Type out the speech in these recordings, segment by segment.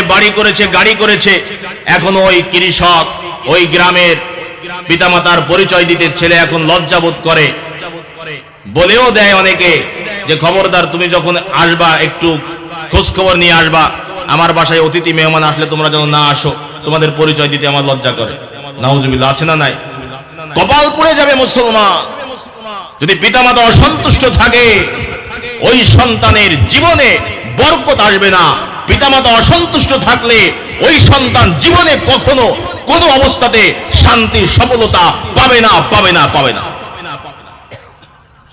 জীবনে বাড়ি করেছে, গাড়ি করেছে। এখন ওই কৃষক, ওই গ্রামের পিতামাতার পরিচয় দিতে ছেলে এখন লজ্জাবোধ করে। বলেও দেয় অনেকে যে, খবরদার, তুমি যখন আসবা, একটু খোঁজ খবর নিয়ে আসবা। আমার বাসায় অতিথি মেহমান আসলে তোমরা যেন না আসো। তোমাদের পরিচয় দিতে আমার লজ্জা করে। নাউজুবিল্লাহ, আছে না নাই? কপাল পুড়ে যাবে মুসলমান। যদি পিতামাতা অসন্তুষ্ট থাকে, ওই সন্তানের জীবনে বরকত আসবে না। পিতামাতা অসন্তুষ্ট থাকলে ওই সন্তান জীবনে কখনো কোনো অবস্থাতে শান্তি, সফলতা পাবে না পাবে না পাবে না।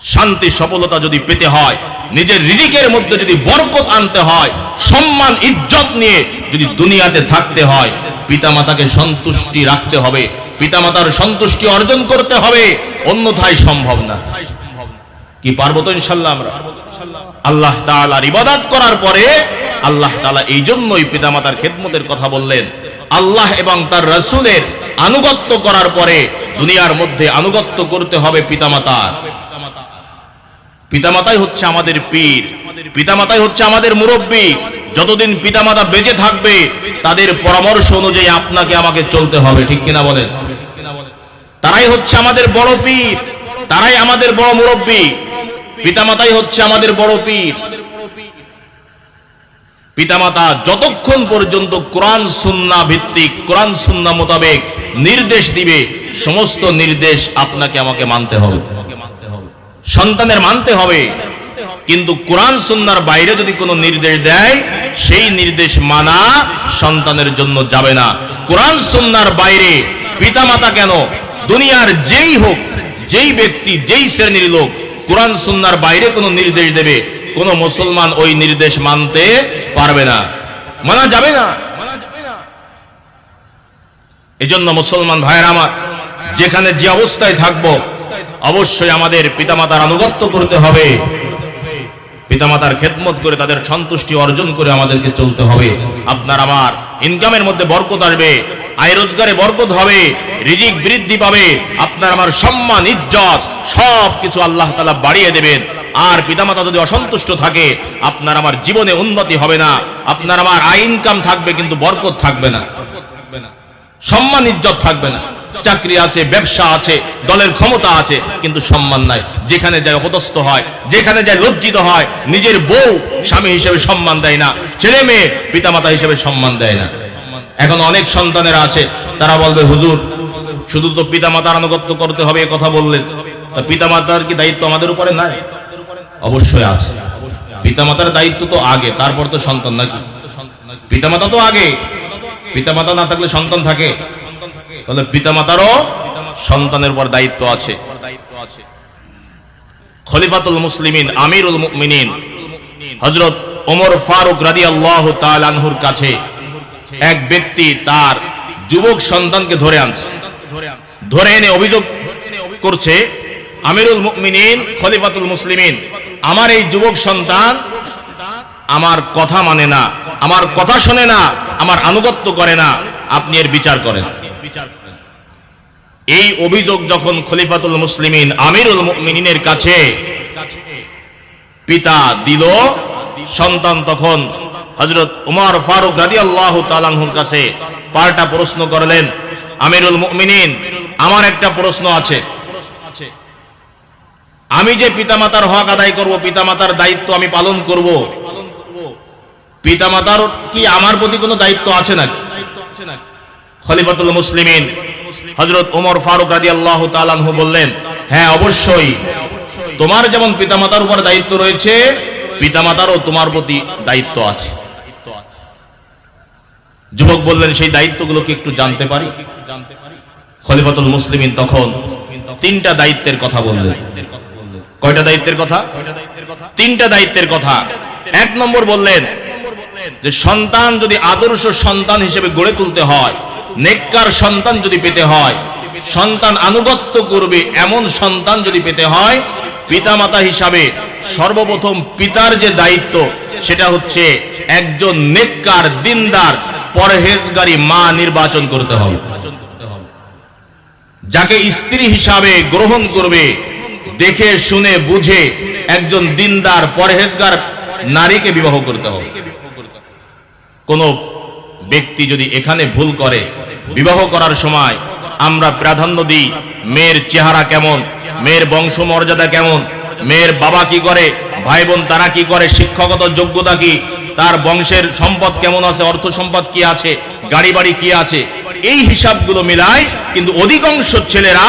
শান্তি, সফলতা যদি পেতে হয়, নিজের রিজিকের মধ্যে যদি বরকত আনতে হয়, সম্মান, ইজ্জত নিয়ে যদি দুনিয়াতে থাকতে হয়, পিতামাতাকে সন্তুষ্টি রাখতে হবে, পিতামাতার সন্তুষ্টি অর্জন করতে হবে, অন্যথায় সম্ভব না। কি পারব ইনশাল্লাহ আমরা? আল্লাহ তাআলার ইবাদত করার পরে আল্লাহ তাআলা এই জন্যই পিতামাতার খেদমতের কথা বললেন। আল্লাহ এবং তার রাসূলের আনুগত্য করার পরে দুনিয়ার মধ্যে আনুগত্য করতে হবে পিতামাতার পিতামাতাই হচ্ছে আমাদের পীর। পিতামাতাই হচ্ছে আমাদের মুরব্বী। যতদিন পিতামাতা বেঁচে থাকবে, তাদের পরামর্শ অনুযায়ী আপনাকে আমাকে চলতে হবে, ঠিক কিনা বলেন? তারাই হচ্ছে আমাদের বড় পীর। তারাই আমাদের বড় মুরব্বী। পিতামাতাই হচ্ছে আমাদের বড় পীর। পিতামাতা, যতক্ষণ পর্যন্ত কোরআন সুন্না ভিত্তিক, কোরআন সুন্না মোতাবেক নির্দেশ দিবে, সমস্ত নির্দেশ আপনাকে আমাকে মানতে হবে। সন্তানের মানতে হবে। কিন্তু কোরআন সুন্নার বাইরে যদি কোনো নির্দেশ দেয়, সেই নির্দেশ মানা সন্তানের জন্য যাবে না। কোরআন সুন্নার বাইরে পিতামাতা কেন? দুনিয়ার যেই হোক, যেই ব্যক্তি, যেই শ্রেণির লোক কোরআন সুন্নার বাইরে কোনো নির্দেশ দেবে কোনো মুসলমান ওই নির্দেশ মানতে পারবে না। মানা যাবে না। এজন্য মুসলমান ভাইয়ের আমার, যেখানে যে অবস্থায় থাকব, অবশ্যই আমাদের পিতামাতার আনুগত্য করতে হবে। পিতামাতার খেদমত করে তাদের সন্তুষ্টি অর্জন করে আমাদেরকে চলতে হবে। আপনার আমার ইনকামের মধ্যে বরকত আসবে, আয় রোজগারে বরকত হবে, রিজিক বৃদ্ধি পাবে। আপনার আমার সম্মান, ইজ্জত সব কিছু আল্লাহ তালা বাড়িয়ে দেবেন। আর পিতামাতা যদি অসন্তুষ্ট থাকে, আপনার আমার জীবনে উন্নতি হবে না, আপনার আমার আয় ইনকাম থাকবে কিন্তু বরকত থাকবে না, সম্মান ইজ্জত থাকবে না। চাকরি আছে, ব্যবসা আছে, দলের ক্ষমতা আছে, কিন্তু সম্মান নাই। যেখানে যায় অপদস্থ হয়, যেখানে যায় লজ্জিত হয়, নিজের বউ স্বামী হিসেবে সম্মান দেয় না, ছেলে মেয়ে পিতামাতা হিসেবে সম্মান দেয় না। এখন অনেক সন্তানেরা আছে, তারা বলবে, হুজুর, শুধু তো পিতামাতার আনুগত্য করতে হবে কথা বললেন। তা পিতামাতার কি দায়িত্ব আমাদের উপরে নাই? অবশ্যই আছে। পিতামাতার দায়িত্ব তো আগে, তারপর তো সন্তান নাকি? পিতামাতা তো আগে। পিতামাতা না থাকলে সন্তান থাকে। তাহলে পিতামাতারও সন্তানের উপর দায়িত্ব আছে। খলিফাতুল মুসলিমিন, আমিরুল মুমিনিন, হযরত ওমর ফারুক রাদিয়াল্লাহু তাআলা আনহুর কাছে এক ব্যক্তি তার যুবক সন্তানকে ধরে আনছে। ধরে এনে অভিযোগ করছে, আমিরুল মুমিনিন, খলিফাতুল মুসলিমিন। আমার এই যুবক সন্তান আমার কথা মানে না, আমার কথা শোনে না, আমার আনুগত্য করে না, আপনি এর বিচার করেন। এই অভিযোগ যখন খলিফাতুল মুসলিমিন, আমিরুল মুমিনিনের কাছে পিতা দিল, সন্তান তখন হজরত উমর ফারুক রাদি আল্লাহ তালাহুর কাছে পাল্টা প্রশ্ন করলেন, আমিরুল মুমিনিন, আমার একটা প্রশ্ন আছে। আমি যে পিতামাতার হক আদায় করব, পিতামাতার দায়িত্ব আমি পালন করব। পিতামাতার কি আমার প্রতি কোনো দায়িত্ব আছে না খলিফাতুল মুসলিমিন হজরত ওমর ফারুক রাজি আল্লাহ তালানহু বললেন হ্যাঁ অবশ্যই। তোমার যেমন পিতামাতার উপর দায়িত্ব রয়েছে, পিতামাতারও তোমার প্রতি দায়িত্ব আছে। যুবক বললেন, সেই দায়িত্বগুলো কি একটু জানতে পারি? খলিফাতুল মুসলিমিন তখন তিনটা দায়িত্বের কথা বললেন। কয়টা দায়িত্বের কথা? তিনটা দায়িত্বের কথা। এক নম্বর বললেন যে সন্তান যদি আদর্শ সন্তান হিসেবে গড়ে তুলতে হয়, নেককার সন্তান যদি পেতে হয়, সন্তান আনুগত্য করবে এমন সন্তান যদি পেতে হয়, পিতামাতা হিসাবে সর্বপ্রথম পিতার যে দায়িত্ব, সেটা হচ্ছে একজন নেককার, দিনদার, পরহেজগারী মা নির্বাচন করতে হবে। যাকে স্ত্রী হিসাবে গ্রহণ করবে দেখে, শুনে, বুঝে একজন দিনদার, পরহেজগার নারীকে বিবাহ করতে হবে। কোন ব্যক্তি যদি এখানে ভুল করে, বিবাহ করার সময় আমরা প্রাধান্য দিই, মেয়ের চেহারা কেমন, মেয়ের বংশ মর্যাদা কেমন, মেয়ের বাবা কি করে ভাই বোন তারা কি করে, শিক্ষাগত যোগ্যতা কি, তার বংশের সম্পদ কেমন আছে, অর্থ সম্পদ কি আছে, গাড়ি বাড়ি কি আছে এই হিসাবগুলো মিলায়, কিন্তু অধিকাংশ ছেলেরা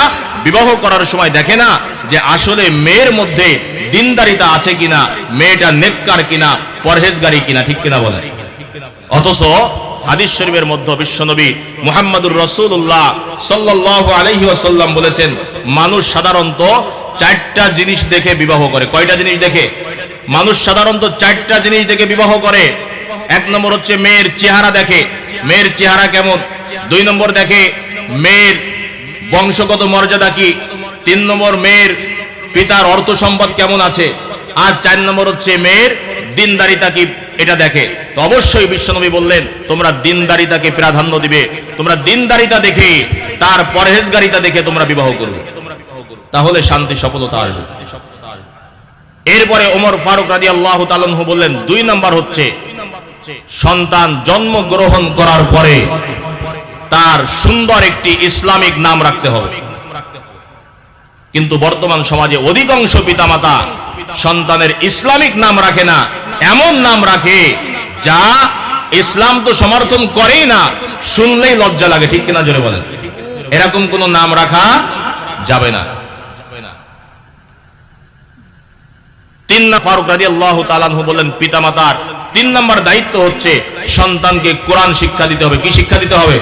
বিবাহ করার সময় দেখে না যে আসলে মেয়ের মধ্যে দিনদারিতা আছে কিনা, মেয়েটা নেককার কিনা, পরহেজগারি কিনা, ঠিক কিনা বলে অথচ হাদিস শরীফের মধ্যে বিশ্বনবী মুহাম্মদুর রসুল্লাহ সাল্লাল্লাহু আলাইহি ওয়াসাল্লাম বলেছেন, মানুষ সাধারণত চারটা জিনিস দেখে বিবাহ করে। কয়টা জিনিস দেখে? মানুষ সাধারণত চারটা জিনিস দেখে বিবাহ করে। এক নম্বর হচ্ছে মেয়ের চেহারা দেখে। মেয়ের চেহারা কেমন? দুই নম্বর দেখে মেয়ের বংশগত মর্যাদা কি? তিন নম্বর মেয়ের পিতার অর্থ সম্পদ কেমন আছে? আর চার নম্বর হচ্ছে মেয়ের দিনদারিতা কি? এটা দেখে। তো অবশ্যই বিশ্বনবী বললেন, তোমরা দিনদারিতাকে প্রাধান্য দিবে। তোমরা দিনদারিতা দেখে, তার পরহেজগারিতা দেখে তোমরা বিবাহ করবে। তাহলে শান্তি, সফলতা আসবে। এরপরে ওমর ফারুক রাজি আল্লাহ বললেন, দুই নাম্বার হচ্ছে সন্তান জন্মগ্রহণ করার পরে তার সুন্দর একটি ইসলামিক নাম রাখতে হবে। কিন্তু বর্তমান সমাজে অধিকাংশ পিতামাতা সন্তানের ইসলামিক নাম রাখে না, এমন নাম রাখে যা ইসলাম তো সমর্থন করেই না, শুনলেই লজ্জা লাগে, ঠিক কিনা জোরে বলেন? এরকম কোন নাম রাখা যাবে না। তিন না ফারুক রাজি আল্লাহ তালানহু বললেন, পিতামাতার তিন নম্বর দায়িত্ব হচ্ছে সন্তানকে কোরআন শিক্ষা দিতে হবে। কি শিক্ষা দিতে হবে?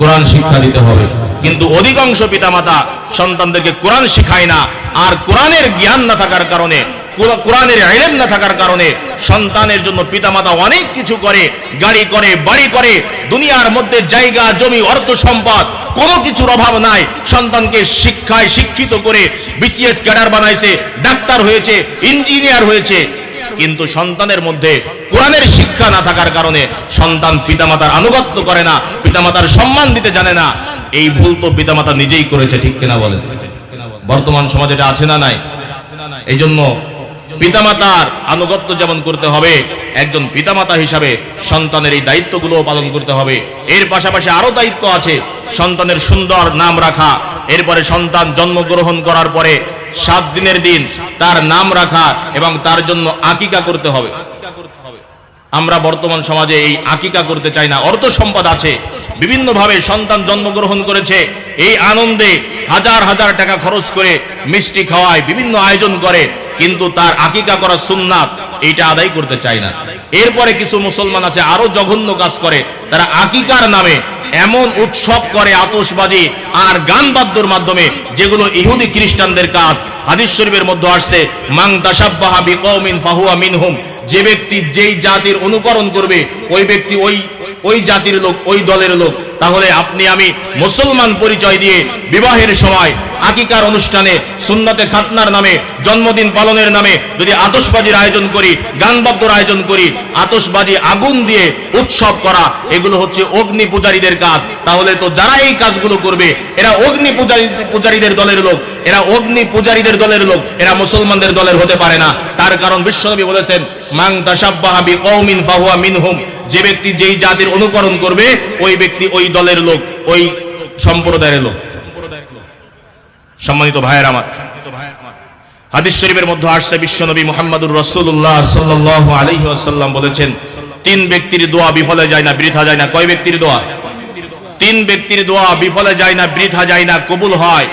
কোরআন শিক্ষা দিতে হবে। কিন্তু অধিকাংশ পিতামাতা সন্তানদেরকে কোরআন শিখায় না। আর কোরআনের জ্ঞান না থাকার কারণে কোরআ- কোরআনের আইলেম না থাকার কারণে সন্তানের জন্য পিতামাতা অনেক কিছু করে, গাড়ি করে, বাড়ি করে, দুনিয়ার মধ্যে জায়গা, জমি, অর্থ সম্পদ, কোনো কিছুর অভাব নাই। সন্তানকে শিক্ষায় শিক্ষিত করে বিসিএস ক্যাডার বানাইছে, ডাক্তার হয়েছে, ইঞ্জিনিয়ার হয়েছে কিন্তু সন্তানের মধ্যে কোরআনের শিক্ষা না থাকার কারণে সন্তান পিতামাতার আনুগত্য করে না, পিতামাতার সম্মান দিতে জানে না। এই ভুল তো পিতামাতা নিজেই করেছে, ঠিক কিনা বলেন? বর্তমান সমাজে এটা আছে না নাই? এই জন্য পিতামাতার আনুগত্য যেমন করতে হবে, একজন পিতামাতা হিসাবে সন্তানের এই দায়িত্বগুলো পালন করতে হবে। এর পাশাপাশি আরও দায়িত্ব আছে, সন্তানের সুন্দর নাম রাখা। এরপরে সন্তান জন্মগ্রহণ করার পরে সাত দিনের দিন তার নাম রাখা এবং তার জন্য আকিকা করতে হবে। আমরা বর্তমান সমাজে এই আকিকা করতে চাই না। অর্থ সম্পদ আছে। বিভিন্নভাবে সন্তান জন্মগ্রহণ করেছে। এই আনন্দে হাজার হাজার টাকা খরচ করে মিষ্টি খাওয়ায়, বিভিন্ন আয়োজন করে, কিন্তু তার আকিকা করা সুন্নাত এইটা আদায় করতে চায় না। এরপরে কিছু মুসলমান আছে, আরও জঘন্য কাজ করে। তারা আকিকার নামে এমন উৎসব করে আতসবাজি আর গান বাদ্যর মাধ্যমে যেগুলো ইহুদি খ্রিস্টানদের কাজ। হাদিস শরীফের মধ্যে আসছে মাং তাসাব্বাহা বিকৌমিন ফাহুয়া মিনহুম যে ব্যক্তি যেই জাতির অনুকরণ করবে, ওই ব্যক্তি ওই ওই জাতির লোক, ওই দলের লোক। তাহলে আপনি আমি মুসলমান পরিচয় দিয়ে বিবাহের সময় আকিকার অনুষ্ঠানে সুন্নতে খাতনার নামে, জন্মদিন পালনের নামে যদি আতশবাজির আয়োজন করি, গানবাদ্যর আয়োজন করি, আতশবাজি আগুন দিয়ে উৎসব করা, এগুলো হচ্ছে অগ্নি পূজারীদের কাজ। তাহলে তো যারা এই কাজগুলো করবে, এরা অগ্নি পূজারী পূজারীদের দলের লোক। এরা অগ্নি পূজারীদের দলের লোক, এরা মুসলমানদের দলের হতে পারে না। তার কারণ বিশ্বনবী বলেছেন মাং তাসাব্বাহা বিকৌমিন ফাহুয়া মিনহুম। যে ব্যক্তি যেই জাতির অনুকরণ করবে, ওই ব্যক্তি ওই দলের লোক, ওই সম্প্রদায়ের লোক। সম্মানিত ভাইয়ের আমার। হাদিস শরীফের মধ্যে আসছে, বিশ্বনবী মুহাম্মদুর রাসূলুল্লাহ সাল্লাল্লাহু আলাইহি ওয়াসাল্লাম বলেছেন, তিন ব্যক্তির দোয়া বিফলে যায় না, বৃথা যায় না। কয় ব্যক্তির দোয়া? তিন ব্যক্তির দোয়া বিফলে যায় না, বৃথা যায় না, কবুল হয়।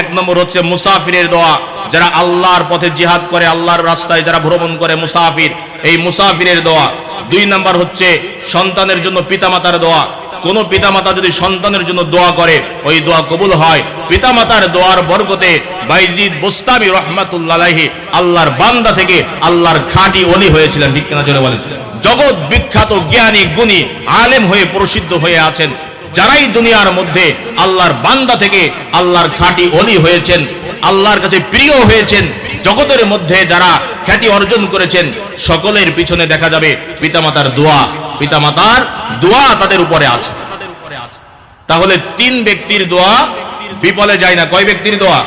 এক নম্বর হচ্ছে মুসাফিরের দোয়া। যারা আল্লাহর পথে জিহাদ করে, আল্লাহর রাস্তায় যারা ভ্রমণ করে মুসাফির, এই মুসাফিরের দোয়া। দুই নাম্বার হচ্ছে সন্তানের জন্য পিতামাতার দোয়া। কোন পিতামাতা যদি সন্তানের জন্য দোয়া করে, ওই দোয়া কবুল হয়। পিতামাতার দোয়ার বরকতে বাইজিদ বুস্তামি রহমাতুল্লাহি আল্লাহর বান্দা থেকে আল্লাহর খাঁটি অলি হয়েছিলেন, ঠিক কিনা জোরে বলেন। জগৎ বিখ্যাত জ্ঞানী, গুণী, আলেম হয়ে প্রসিদ্ধ হয়ে আছেন। যারাই দুনিয়ার মধ্যে আল্লাহর বান্দা থেকে আল্লাহর খাঁটি অলি হয়েছেন, আল্লাহর কাছে প্রিয় হয়েছেন, জগতের মধ্যে যারা খ্যাতি অর্জন করেছেন, সকলের পিছনে দেখা যাবে পিতামাতার দোয়া। পিতামাতার দোয়া তাদের উপরে আছে। তাহলে তিন ব্যক্তির দোয়া বিফলে যায় না। কয় ব্যক্তির দোয়া?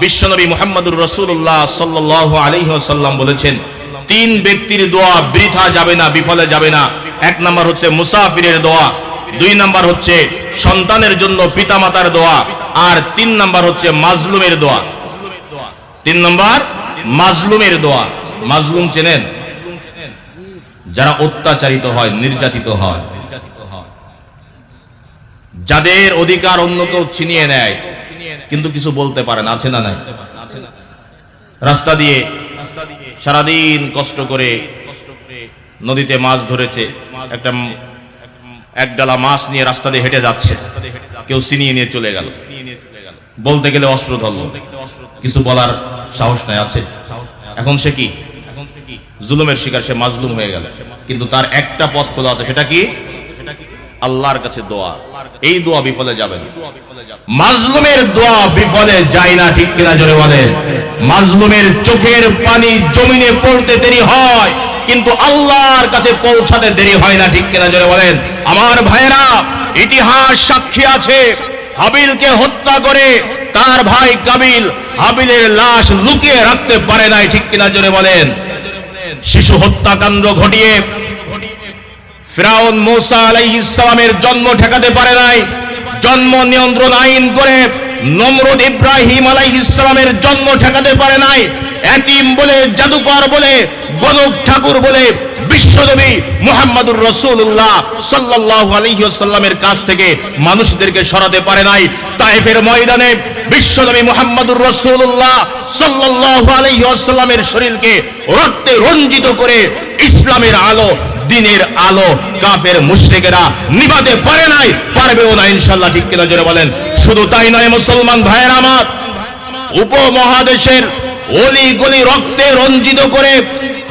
বিশ্বনবী মোহাম্মদুর রসুল্লাহ সাল্লাহ আলাইহি সাল্লাম বলেছেন, তিন ব্যক্তির দোয়া বৃথা যাবে না, বিফলে যাবে না। এক নম্বর হচ্ছে মুসাফিরের দোয়া। দুই নাম্বার হচ্ছে সন্তানের জন্য পিতামাতার দোয়া, আর তিন নাম্বার হচ্ছে মাজলুমের দোয়া। তিন নম্বর, মাজলুমের দোয়া। মাজলুম চেনেন? যারা অত্যাচারিত হয়, নির্যাতিত হয়। যাদের অধিকার অন্য কেউ ছিনিয়ে নেয়, কিন্তু কিছু বলতে পারে না, আছে না নাই? রাস্তা দিয়ে সারাদিন কষ্ট করে নদীতে মাছ ধরেছে, একটা এক ডালা মাছ নিয়ে রাস্তা দিয়ে হেঁটে যাচ্ছে। কেউ ছিনিয়ে নিয়ে চলে গেল। বলতে গেলে অস্ত্র ধরল কিছু বলার সাহস নাই, আছে? এখন সে কি? জুলুমের শিকার, সে মাজলুম হয়ে গেল। কিন্তু তার একটা পথ খোলা আছে, সেটা কি? আল্লাহর কাছে দোয়া। এই দোয়া বিফলে যাবে মাজলুমের দোয়া বিফলে যায় না, ঠিক কিনা জোরে বলে? মাজলুমের চোখের পানি জমিনে পড়তে দেরি হয়। কিন্তু আল্লাহর কাছে পৌঁছাতে দেরি হয় না, ঠিক কিনা জোরে বলেন? আমার ভাইরা ইতিহাস সাক্ষী আছে। হাবিলকে হত্যা করে তার ভাই কাবিল হাবিলের লাশ লুকিয়ে রাখতে পারে নাই, ঠিক কিনা জোরে বলেন? শিশু হত্যাকাণ্ড ঘটিয়ে ফিরাউন মোসা আলাই ইসলামের জন্ম ঠেকাতে পারে নাই। জন্ম নিয়ন্ত্রণ আইন করে নমরুদ ইব্রাহিম আলাই ইসলামের জন্ম ঠেকাতে পারে নাই। এতিম বলে, জাদুকর বলে গণক ঠাকুর বলে বিশ্বনবী মুহাম্মদুর রাসূলুল্লাহ সাল্লাল্লাহু আলাইহি ওয়াসাল্লামের কাছ থেকে মানুষদেরকে সরাতে পারে নাই। তায়েফের ময়দানে বিশ্বনবী মুহাম্মদুর রাসূলুল্লাহ সাল্লাল্লাহু আলাইহি ওয়াসাল্লামের শরীরকে রক্তে রঞ্জিত করে ইসলামের আলো, দিনের আলো কাফের মুশরিকেরা নিভাতে পারে নাই, পারবেও না ইনশাআল্লাহ, ঠিক কিনা জোরে বলেন। শুধু তাই নয়, মুসলমান ভাইয়ের আমার, উপমহাদেশের অলি গলি রক্তে রঞ্জিত করে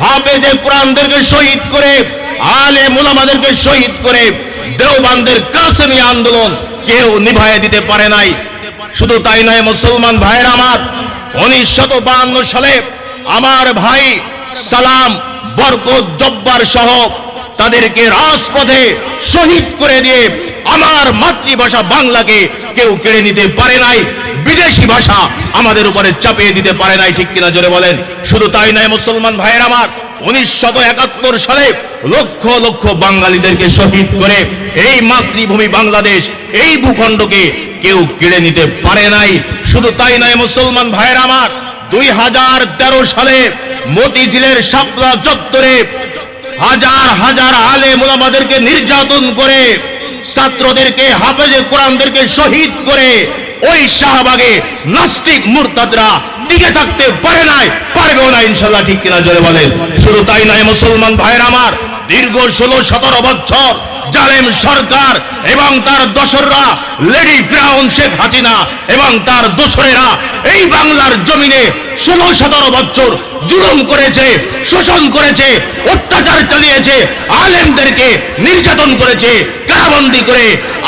হাফেজে কোরআনদেরকে শহীদ করে, আলে মুলামাদেরকে শহীদ করে, দেওবানদের কাসেমি আন্দোলন কেউ নিভাইয়ে দিতে পারে নাই। শুধু তাই নয়, মুসলমান ভাইয়ের আমার উনিশশত বাহান্ন সালে আমার ভাই সালাম, বরকত, জব্বার সহ তাদেরকে রাজপথে শহীদ করে দিয়ে আমার মাতৃভাষা বাংলাকে কেউ কেড়ে নিতে পারে নাই। বিদেশি ভাষা আমাদের উপরে চাপিয়ে দিতে পারে নাই, ঠিক কিনা জোরে বলেন? শুধু তাই নয়, মুসলমান ভাইয়ের আমার উনিশশত একাত্তর সালে লক্ষ লক্ষ বাঙালিদেরকে শহীদ করে এই মাতৃভূমি বাংলাদেশ, এই ভূখণ্ডকে কেউ কেড়ে নিতে পারে নাই। শুধু তাই নয়, মুসলমান ভাইয়ের আমার, দুই হাজার তেরো সালে মতিঝিলের শাপলা চত্বরে হাজার হাজার আলে মোলামাদেরকে নির্যাতন করে, ছাত্রদেরকে হাফেজে কোরআনদেরকে শহীদ করে ওই শাহবাগে নাস্তিক মুরতাদরা টিকে থাকতে পারে নাই, পারবেও না ইনশাল্লাহ ঠিক কিনা জোরে বলেন। শুধু তাই নয়, মুসলমান ভাইয়ের আমার দীর্ঘ ষোলো সতেরো বছর জালেম সরকার এবং তার দোসররা, লেডি ফিরাউন শেখ হাসিনা এবং তার দোসরেরা এই বাংলার জমিনে ষোলো সতেরো বছর জুলুম করেছে, শোষণ করেছে, অত্যাচার চালিয়েছে, আলেমদেরকে নির্যাতন করেছে, কারাবন্দি করে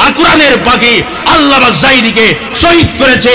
আকুরানের পাখি আল্লাহ জাইদিকে শহীদ করেছে।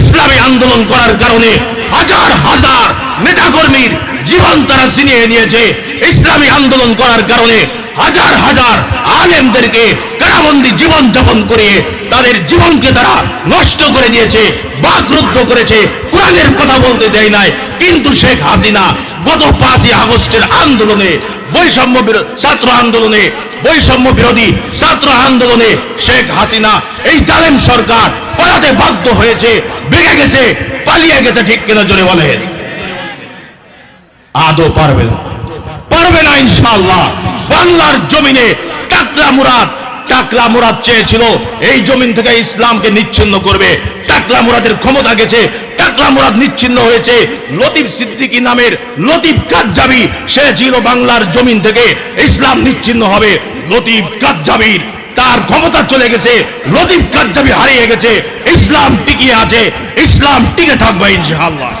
ইসলামী আন্দোলন করার কারণে হাজার হাজার নেতাকর্মীর জীবন তারা ছিনিয়ে নিয়েছে। ইসলামী আন্দোলন করার কারণে হাজার হাজার আলেমদেরকে কারাবন্দি জীবন যাপন করে তাদের জীবনকে তারা নষ্ট করে দিয়েছে, বাকরুদ্ধ করেছে। কোরআনের কথা বলতে দেয় নাই, কিন্তু শেখ হাসিনা গত পাঁচই আগস্টের আন্দোলনে, বৈষম্য ছাত্র আন্দোলনে, বৈষম্য বিরোধী ছাত্র আন্দোলনে শেখ হাসিনা এই জালেম সরকার পালাতে বাধ্য হয়েছে বেগে গেছে, পালিয়ে গেছে, ঠিক কিনা জোরে বলেন। আদৌ পারবে না। পারবে না ইনশাআল্লাহ। বাংলার জমিনে টাকলা মুরাদ টাকলা মুরাদ চেয়েছিল, এই জমিন থেকে ইসলামকে নিচ্ছিন্ন করবে। টাকলা মুরাদের ক্ষমতা গেছে, টাকলা মুরাদ নিচ্ছিন্ন হয়েছে। লতিফ সিদ্দিকী নামের লতিফ কাজ্জাবি, সে ছিল বাংলার জমিন থেকে ইসলাম নিচ্ছিন্ন হবে। লতিফ কাজ্জাবির তার ক্ষমতা চলে গেছে, লতিফ কাজ্জাবি হারিয়ে গেছে। ইসলাম টিকিয়ে আছে, ইসলাম টিকে থাকবে ইনশাআল্লাহ।